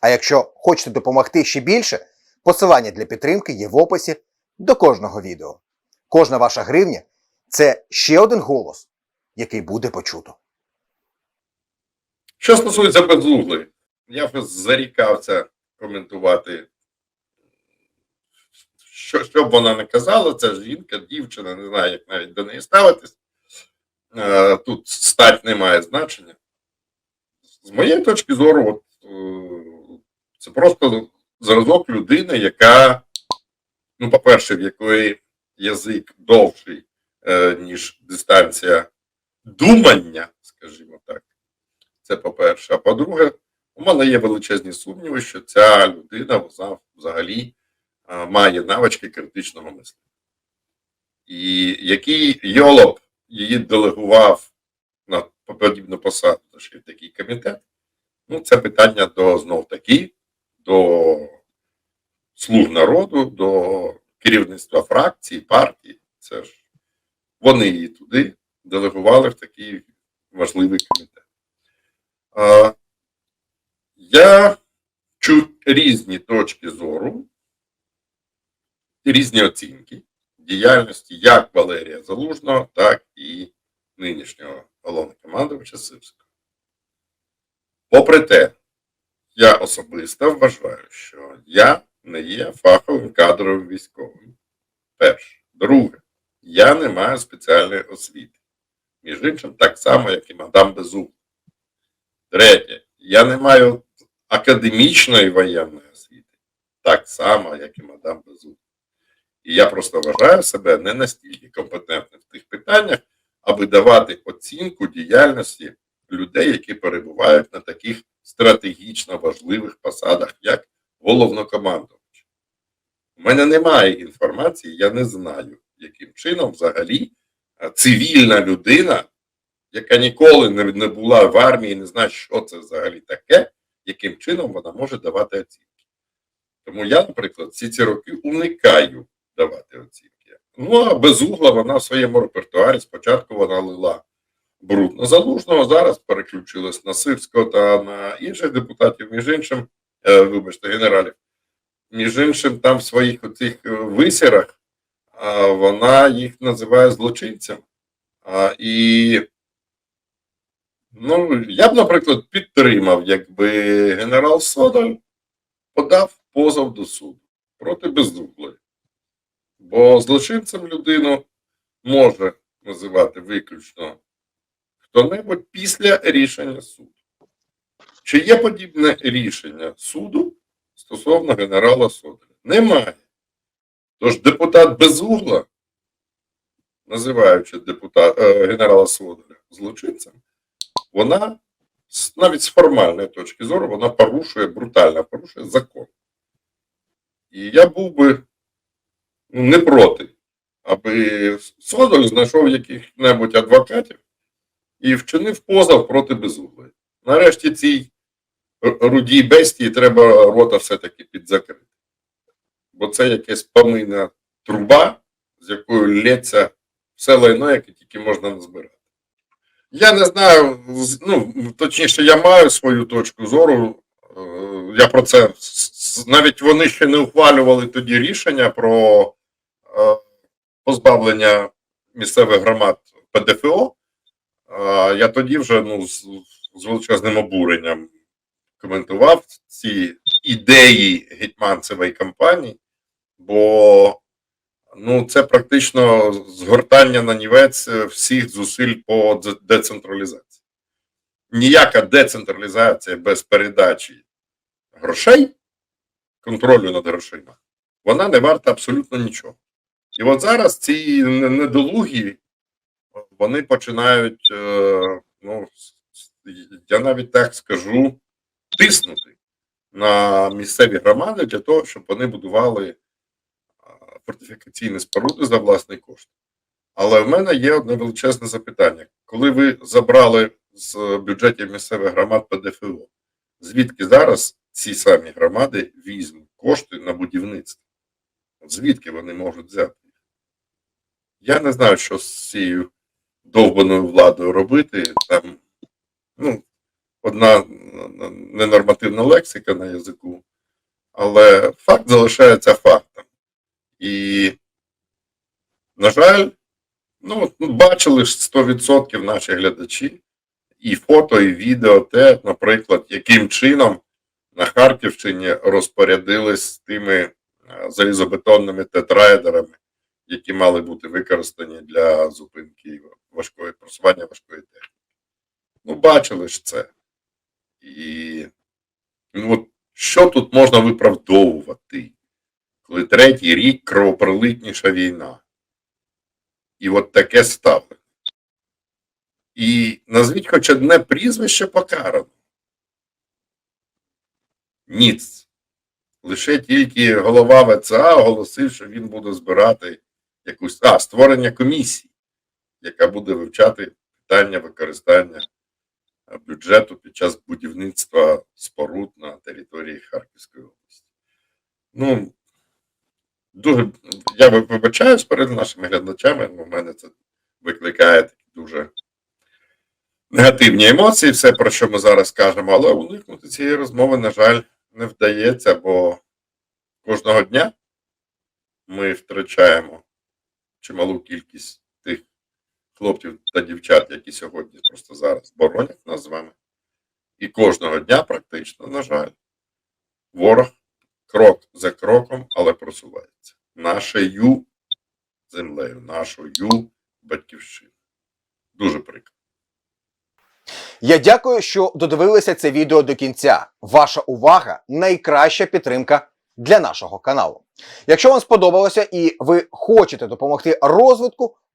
А якщо хочете допомогти ще більше, посилання для підтримки є в описі до кожного відео. Кожна ваша гривня це ще один голос, який буде почуто. Що стосується безуглої, я вже зарікався коментувати, що, що б вона не казала, це жінка, дівчина, не знаю, як навіть до неї ставитись. Е, Тут стать не має значення. З моєї точки зору, от, е, це просто зразок людини, яка, ну, по-перше, в якої язик довший, е, ніж дистанція думання, скажімо так. Це по-перше. А по-друге, у мене є величезні сумніви, що ця людина взагалі а, має навички критичного мислення. І який Йолоп її делегував на подібну посаду, й такий комітет, ну, це питання до знов таки до слуг народу, до керівництва фракції, партії. Це ж вони її туди делегували в такий важливий комітет. А, Я чув різні точки зору, різні оцінки діяльності як Валерія Залужного, так і нинішнього головнокомандувача Сирського. Попри те, я особисто вважаю, що я не є фаховим кадровим військовим. Перше. Друге, я не маю спеціальної освіти. Між іншим, так само, як і мадам Безуг. Третє, я не маю академічної воєнної освіти, так само, як і мадам Безуг. І я просто вважаю себе не настільки компетентним в тих питаннях, аби давати оцінку діяльності людей, які перебувають на таких стратегічно важливих посадах, як головнокомандувач. У мене немає інформації, я не знаю, яким чином взагалі е, цивільна людина яка ніколи не, була в армії, не знає, що це взагалі таке, яким чином вона може давати оцінки. Тому я, наприклад, всі ці роки уникаю давати оцінки. Ну, а безугла вона в своєму репертуарі спочатку вона лила бруд на залужного, зараз переключилась на Сирського та на інших депутатів, між іншим, е, вибачте, генералів. Між іншим, там в своїх оцих е, висірах вона їх називає злочинцями. І Ну, я б, наприклад, підтримав, якби генерал Содоль подав позов до суду проти бездуглої. Бо злочинцем людину може називати виключно хто-небудь після рішення суду. Чи є подібне рішення суду стосовно генерала Содоля? Немає. Тож депутат Безугла, називаючи депутат, е, генерала Содоля злочинцем, вона навіть з формальної точки зору вона порушує брутально порушує закон. І я був би ну, не проти, аби Содоль знайшов яких-небудь адвокатів і вчинив позов проти безуглої. Нарешті цій рудій бестії треба рота все-таки підзакрити. Бо це якась помийна труба, з якою лється все лайно, яке тільки можна назбирати. Я не знаю, ну точніше, я маю свою точку зору. е, Я про це навіть вони ще не ухвалювали тоді рішення про е, позбавлення місцевих громад ПДФО. Я тоді вже ну, з, з величезним обуренням коментував ці ідеї гетьманцевої кампанії, бо Ну, це практично згортання на нівець е, всіх зусиль по децентралізації. Ніяка децентралізація без передачі грошей, контролю над грошима, вона не варта абсолютно нічого. І от зараз ці недолугі, вони починають, е, ну, я навіть так скажу, тиснути на місцеві громади для того, щоб вони будували фортифікаційні споруди за власний кошт. Але в мене є одне величезне запитання. Коли ви забрали з бюджетів місцевих громад ПДФО, звідки зараз ці самі громади візьмуть кошти на будівництво? Звідки вони можуть взяти? Я не знаю, що з цією довбаною владою робити. Там, ну, одна ненормативна лексика на язику, але факт залишається фактом. І, на жаль, ну, ну, бачили ж 100% наші глядачі, і фото, і відео, те, наприклад, яким чином на Харківщині розпорядились з тими е, залізобетонними тетраедерами, які мали бути використані для зупинки важкої просування важкої техніки. Ну, бачили ж це. І ну, от, що тут можна виправдовувати, коли третій рік кровопролитніша війна? І от таке ставлення. І назвіть хоч одне прізвище покарано. Ніц. Лише тільки голова ВЦА оголосив, що він буде збирати якусь а, створення комісії, яка буде вивчати питання використання е, бюджету під час будівництва споруд на території Харківської області. Ну, дуже я вибачаюсь перед нашими глядачами, у мене це викликає такі дуже негативні емоції, все, про що ми зараз кажемо, але уникнути цієї розмови, на жаль, не вдається, бо кожного дня ми втрачаємо чималу кількість хлопців та дівчат, які сьогодні просто зараз боронять нас з вами. І кожного дня, практично, на жаль, ворог крок за кроком, але просувається. Нашою землею, нашою батьківщиною. Дуже прикро. Я дякую, що додивилися це відео до кінця. Ваша увага найкраща підтримка для нашого каналу. Якщо вам сподобалося і ви хочете допомогти розвитку,